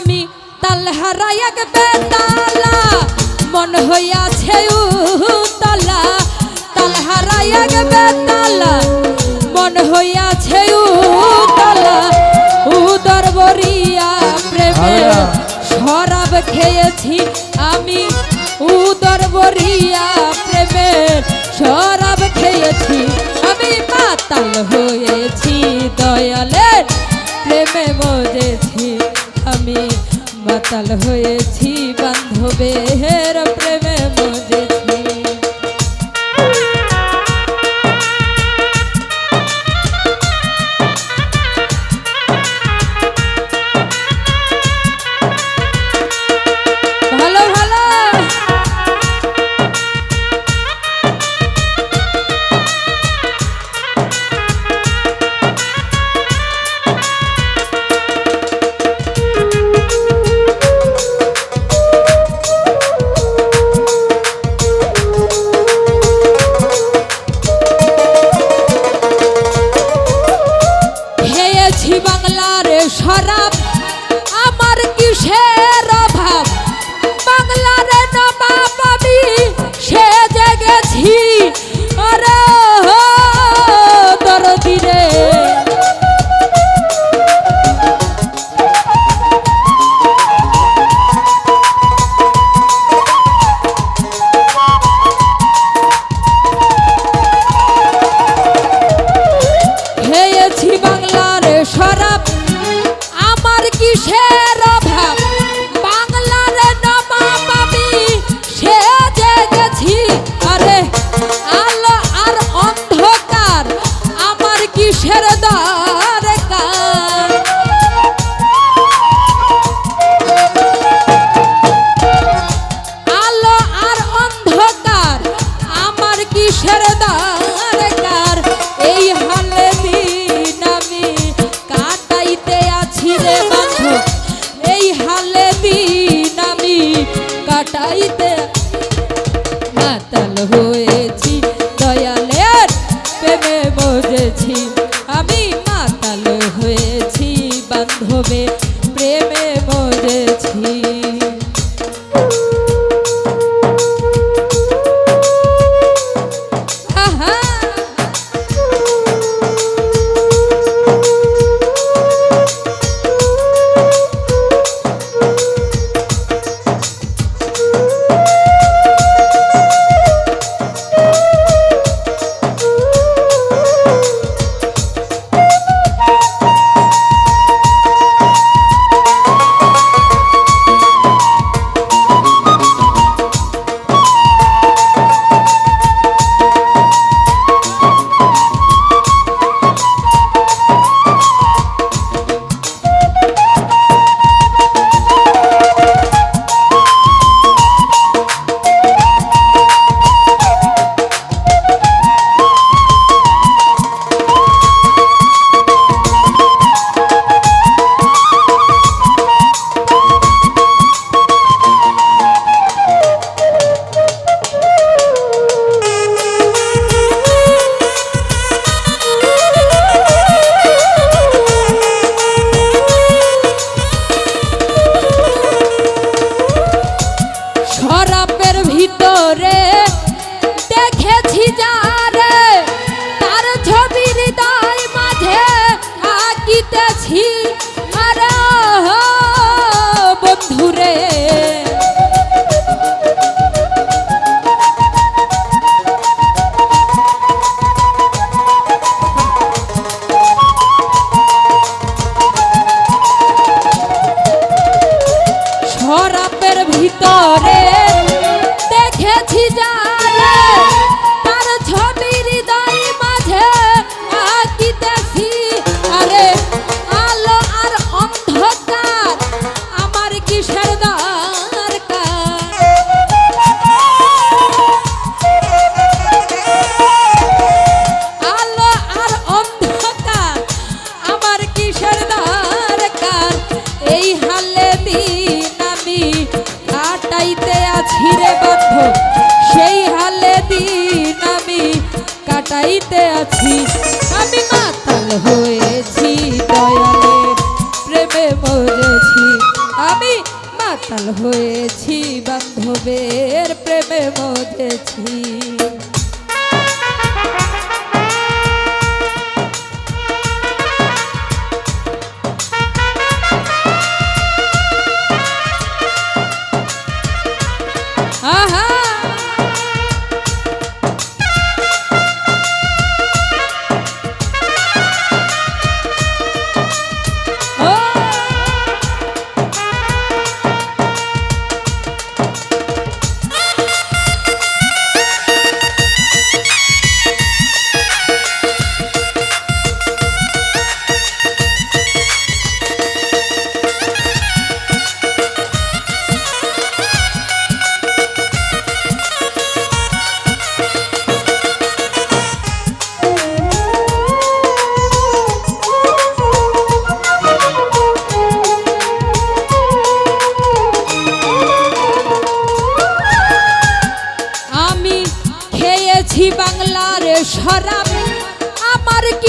আমি তাল হারাই এক বেতালা। মন হইয়াছে উতলা। তাল হারাই এক বেতালা। মন হইয়াছে উতলা। উদর বরিয়া প্রেমে শরাব খেয়েছি আমি। উদর বরিয়া মাতাল হয়েছি বান্ধবের কিসে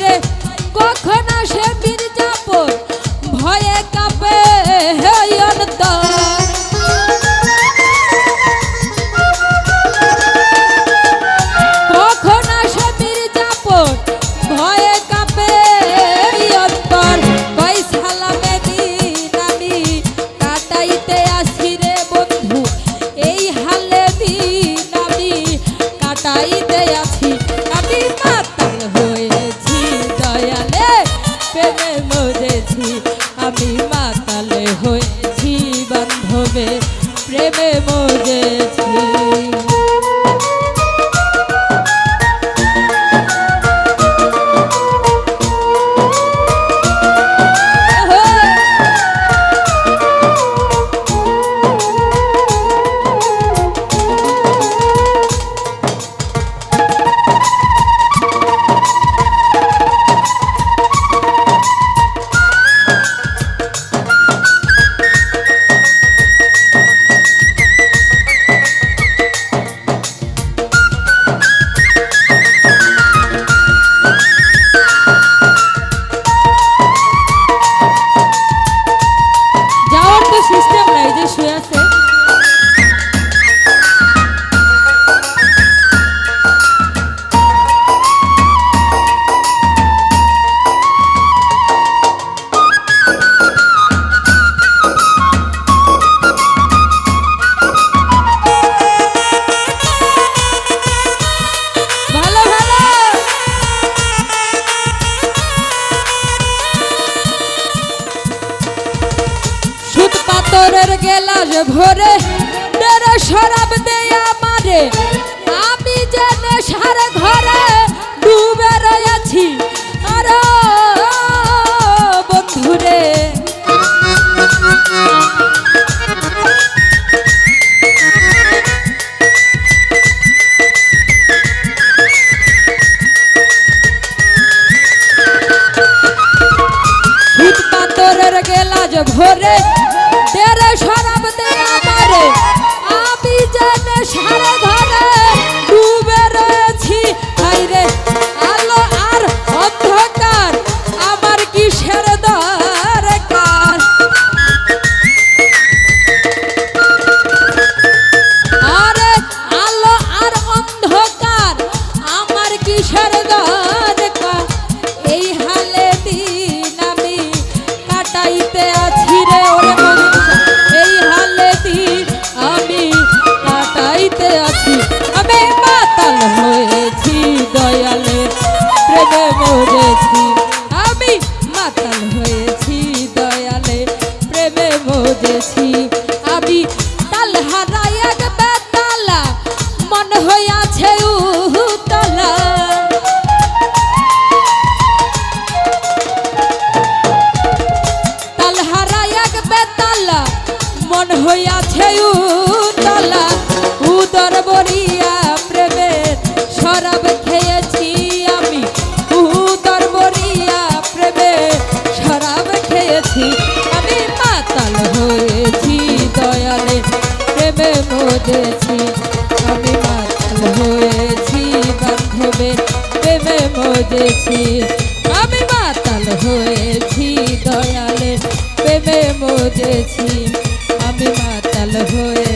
রে কখন সে বিন আতরের গেলাস ভরে ডেরে শরাব দেয়া মারে। আমি যেন সারা ঘরে te হয়েছি আমি মাতাল হয়ে